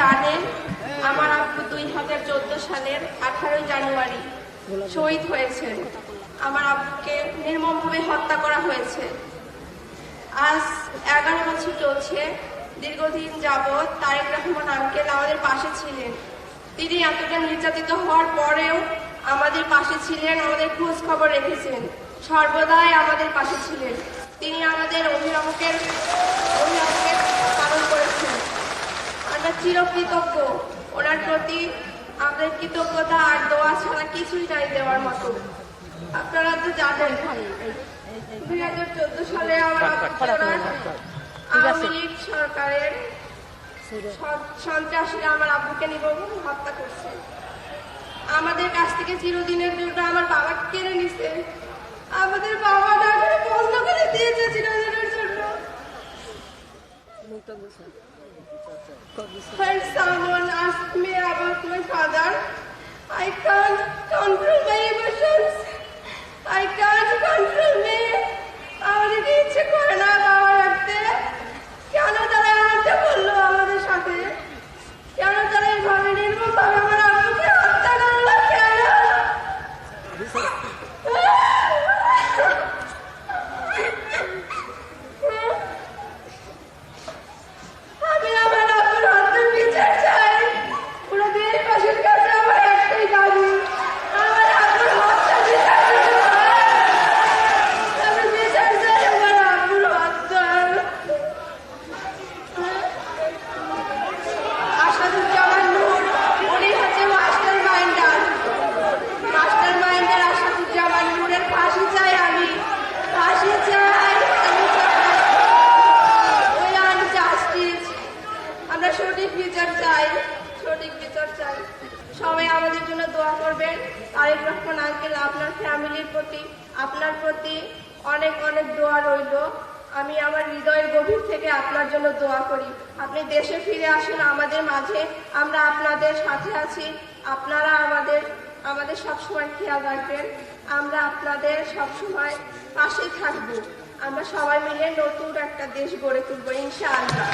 জানেন, আমার আব্বু দুই হাজার চোদ্দ সালের আঠারোই জানুয়ারি শহীদ হয়েছেন। আমার আব্বুকে নির্মমভাবে হত্যা করা হয়েছে। আজ এগারো বছর চলছে, দীর্ঘদিন যাবৎ তারেক রহমান আঙ্কেল আমাদের পাশে ছিলেন। তিনি এতটা নির্যাতিত হওয়ার পরেও আমাদের পাশে ছিলেন, আমাদের খোঁজ খবর রেখেছেন। সর্বদাই আমাদের পাশে ছিলেন। তিনি আমাদের অভিভাবকের চিরকৃতজ্ঞ। ওনার প্রতি আমাদের কৃতজ্ঞতা আর দোয়া ছাড়া কিছুই নাই দেওয়ার মতো। আপনারা তো জানেন দুই হাজার চোদ্দ সালে আমার আওয়ামী লীগ সরকারের সন্ত্রাসীরা আমার আব্বুকে নিবন্ধন হত্যা করছে। আমাদের কাছ থেকে চিরদিনের জন্য আমার বাবাকে কেড়ে নিছে। আমাদের বাবা doctor When someone asked me about my father, সঠিক বিচার চাই, সঠিক বিচার চাই। সবাই আমাদের জন্য দোয়া করবেন। তারেক রহমান আঙ্কেল আপনার ফ্যামিলির প্রতি, আপনার প্রতি অনেক অনেক দোয়া রইল। আমি আমার হৃদয়ের গভীর থেকে আপনার জন্য দোয়া করি। আপনি দেশে ফিরে আসুন, আমাদের মাঝে আমরা আপনাদের সাথে আছি। আপনারা আমাদের আমাদের সবসময় খেয়াল রাখবেন। আমরা আপনাদের সবসময় পাশে থাকব। আমরা সবাই মিলে নতুন একটা দেশ গড়ে তুলবো, ইনশাআল্লাহ।